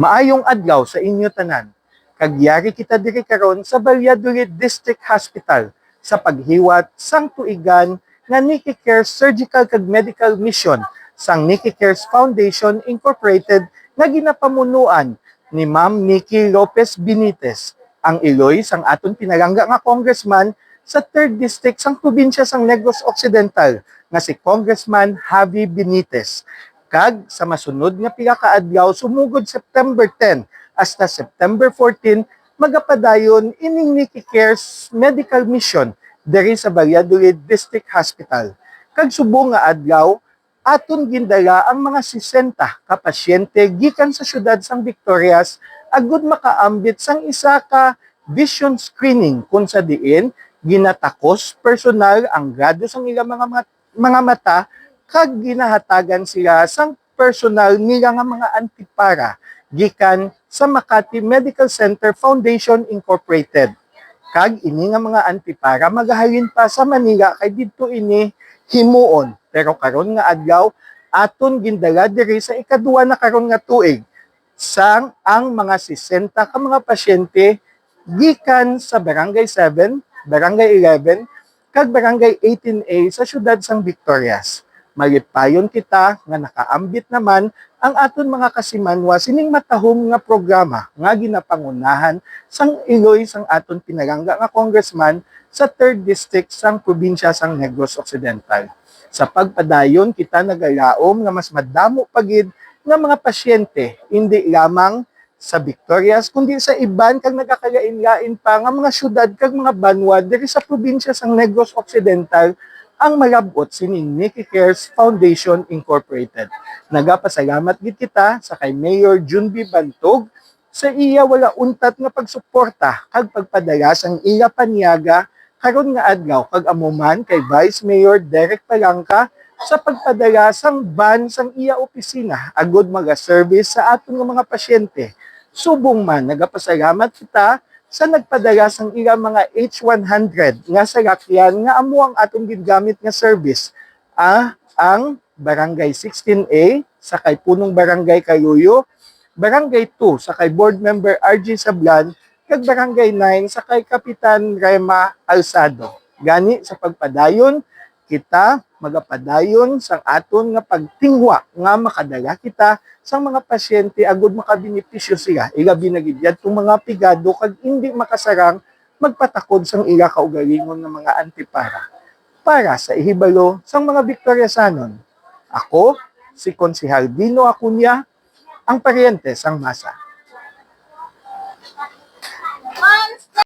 Maayong adlaw sa inyo tanan. Kagyari kita diri karon sa Valladolid District Hospital sa paghiwat sang tuigan nga Nikki Cares Surgical kag Medical Mission sang Nikki Cares Foundation Incorporated nga ginapamunuan ni Ma'am Nikki Lopez Benitez, ang iloy sang aton pinalangga nga congressman sa 3rd District sang probinsya sang Negros Occidental nga si Congressman Javi Benitez kag sa masunod nga pila sumugod September 10 hasta September 14 magapadayon ining Nikki Cares Medical Mission diri sa Valladolid District Hospital. Kag subong nga adlaw aton gindala ang mga 60 ka pasyente gikan sa syudad sang Victorias agud makaambit sang isa ka vision screening kung sa diin ginatakos personal ang grado sang ilang mga mga mata kag ginahatagan sila sang personal nila nga mga antipara gikan sa Makati Medical Center Foundation Incorporated. Kag ini nga mga antipara magahalin pa sa Manila kay didto ini himuon. Pero karon nga adlaw aton gindala diri sa ikaduha na karon nga tuig sang ang mga 60 ka mga pasyente gikan sa Barangay 7, Barangay 11, kag Barangay 18A sa siyudad sang Victorias. Malipayon kita nga nakaambit naman ang aton mga kasimanwa sining matahom nga programa nga ginapangunahan sang iloy sang aton pinalangga nga congressman sa 3rd district sang probinsya sang Negros Occidental. Sa pagpadayon kita nagalaom nga mas madamo pagid nga mga pasyente hindi lamang sa Victorias kundi sa iban kag nagakalain-lain pa nga mga syudad kag mga banwa diri sa probinsya sang Negros Occidental ang malabot sining Nikki Cares Foundation Incorporated. Nagapasalamat gid kita sa kay Mayor Junbi Bantog sa iya wala untat nga pagsuporta kag pagpadala sang iya panyaga karon nga adlaw kag amuman kay Vice Mayor Derek Palangka sa pagpadala sang ban sang iya opisina agud mga service sa aton mga pasyente. Subong man nagapasalamat kita sa nagpadala sang ilang mga H100 nga salakyan nga amo ang atong gigamit nga service. Ah, ang Barangay 16A sa kay punong Barangay Kayuyo, Barangay 2 sa kay Board Member RG Sablan, kag Barangay 9 sa kay Kapitan Rema Alsado. Gani sa pagpadayon, kita magapadayon sang aton nga pagtingwa nga makadala kita sang mga pasyente agud makabenepisyo sila ilabi na gid yadtong mga pigado kag hindi makasarang magpatakod sang ila kaugalingon nga mga antipara para sa ihibalo sang mga Victoriasanon. Ako, si Konsehal Dino Acuña, ang paryente sang masa.